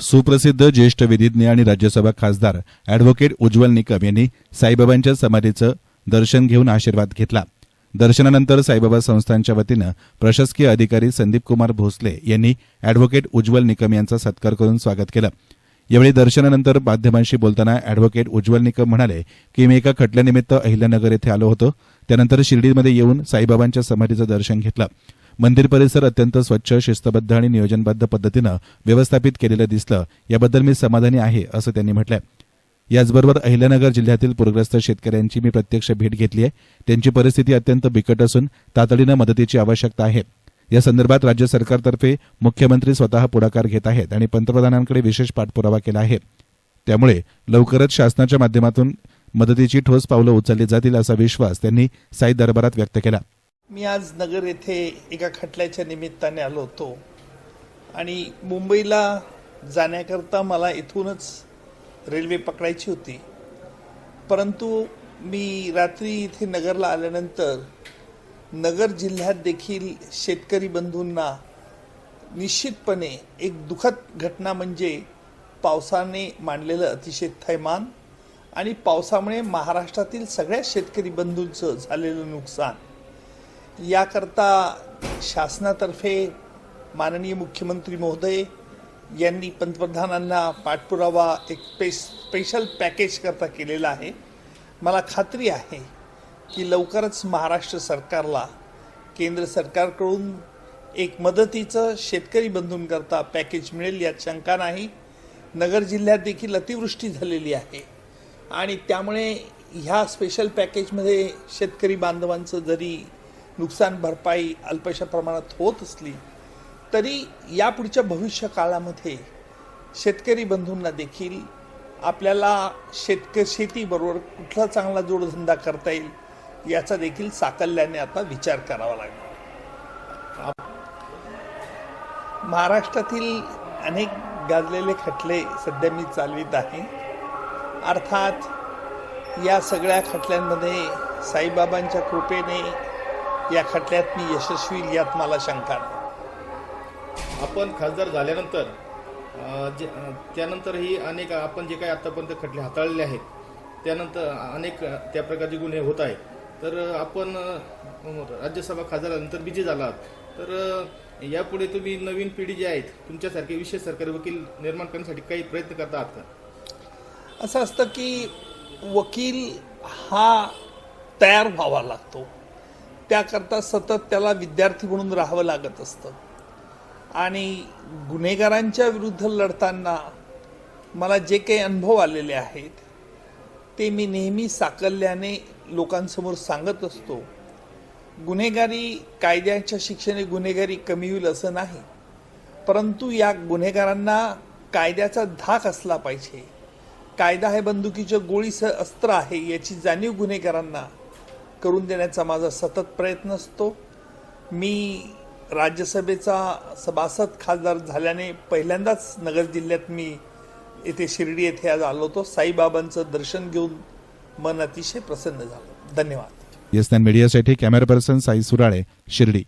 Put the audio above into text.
सुप्रसिद्ध ज्येष्ठ विधिज्ञ आणि राज्यसभा खासदार अॅडव्होकेट उज्ज्वल निकम यांनी साईबाबांच्या समाधीचं दर्शन घेऊन आशीर्वाद घेतला. दर्शनानंतर साईबाबा संस्थांच्या वतीनं प्रशासकीय अधिकारी संदीप कुमार भोसले यांनी अॅडव्होकेट उज्ज्वल निकम यांचा सत्कार करून स्वागत केलं. यावेळी दर्शनानंतर माध्यमांशी बोलताना अॅडव्होकेट उज्ज्वल निकम म्हणाले की मी एका खटल्यानिमित्त अहिल्यानगर येथे आलो होतो. त्यानंतर शिर्डीमध्ये येऊन साईबाबांच्या समाधीचं दर्शन घेतलं. मंदिर परिसर अत्यंत स्वच्छ शिस्तबद्ध आणि नियोजनबद्ध पद्धतीनं व्यवस्थापित केलेलं दिसलं. याबद्दल मी समाधानी आहे असं त्यांनी म्हटलंय. याचबरोबर अहिल्यानगर जिल्ह्यातील पूरग्रस्त शेतकऱ्यांची मी प्रत्यक्ष भेट घेतली आहे त्यांची परिस्थिती अत्यंत बिकट असून तातडीनं मदतीची आवश्यकता आहे. या संदर्भात राज्य सरकारतर्फे मुख्यमंत्री स्वतः पुढाकार घेत आहेत आणि पंतप्रधानांकडे विशेष पाठपुरावा केला आहे. त्यामुळे लवकरच शासनाच्या माध्यमातून मदतीची ठोस पावलं उचलली जातील असा विश्वास त्यांनी साई दरबारात व्यक्त केला. मी आज नगर येथे एका खटल्याच्या निमित्ताने आलो होतो. आणि मुंबईला जाण्याकरता मला इथूनच रेल्वे पकडायची होती. परंतु मी रात्री इथे नगरला आल्यानंतर नगर जिल्ह्यात देखील शेतकरी बंधूंना निश्चितपणे एक दुःखद घटना म्हणजे पावसाने मांडलेलं अतिशय थैमान आणि पावसामुळे महाराष्ट्रातील सगळ्या शेतकरी बंधूंचं झालेलं नुकसान. याकरता शासनातर्फे माननीय मुख्यमंत्री महोदय यांनी पंतप्रधानांना पाठपुरावा एक स्पे स्पेशल पॅकेज करता केलेला आहे. मला खात्री आहे की लवकरच महाराष्ट्र सरकारला केंद्र सरकारकडून एक मदतीचं शेतकरी बंधूंकरता पॅकेज मिळेल यात शंका नाही. नगर जिल्ह्यात देखील अतिवृष्टी झालेली आहे. आणि त्यामुळे ह्या स्पेशल पॅकेजमध्ये शेतकरी बांधवांचं जरी नुकसान भरपाई अल्पशा प्रमाणात होत असली तरी यापुढच्या भविष्य काळामध्ये शेतकरी बंधूंना देखील आपल्याला शेतक शेतीबरोबर कुठला चांगला जोडधंदा करता येईल याचा देखील साकल्याने आता विचार करावा लागणार. महाराष्ट्रातील अनेक गाजलेले खटले सध्या मी चालवित आहे. अर्थात या सगळ्या खटल्यांमध्ये साईबाबांच्या कृपेने या खटल्यात मी यशस्वी यात मला शंका नाही. आपण खासदार झाल्यानंतर त्यानंतरही अनेक आपण जे काही आतापर्यंत खटले हाताळलेले आहेत त्यानंतर अनेक त्या प्रकारचे गुन्हे होत आहेत. तर आपण राज्यसभा खासदार झाल्यानंतर विजय झालात तर यापुढे तुम्ही नवीन पिढी जी आहेत तुमच्यासारखे विशेष सरकारी वकील निर्माण करण्यासाठी काही प्रयत्न करता आहात का? असं असतं की वकील हा तयार व्हावा लागतो. त्याकरता सतत त्याला विद्यार्थी म्हणून राहावं लागत असतं. आणि गुन्हेगारांच्या विरुद्ध लढताना मला जे काही अनुभव आलेले आहेत ते मी नेहमी साकल्याने लोकांसमोर सांगत असतो. गुन्हेगारी कायद्याच्या शिक्षेने गुन्हेगारी कमी होईल असं नाही परंतु या गुन्हेगारांना कायद्याचा धाक असला पाहिजे. कायदा हे बंदुकीच्या गोळीचं अस्त्र आहे याची जाणीव गुन्हेगारांना करून देण्याचा माझा सतत प्रयत्न असतो. मी राज्यसभेचा सभासद खासदार झाल्याने पहिल्यांदाच नगर जिल्ह्यात मी येथे शिर्डी येथे आज आलो होतो. साईबाबांचं दर्शन घेऊन मन अतिशय प्रसन्न झालं. धन्यवाद. येस मीडियासाठी कॅमेरा पर्सन साई सुराळे शिर्डी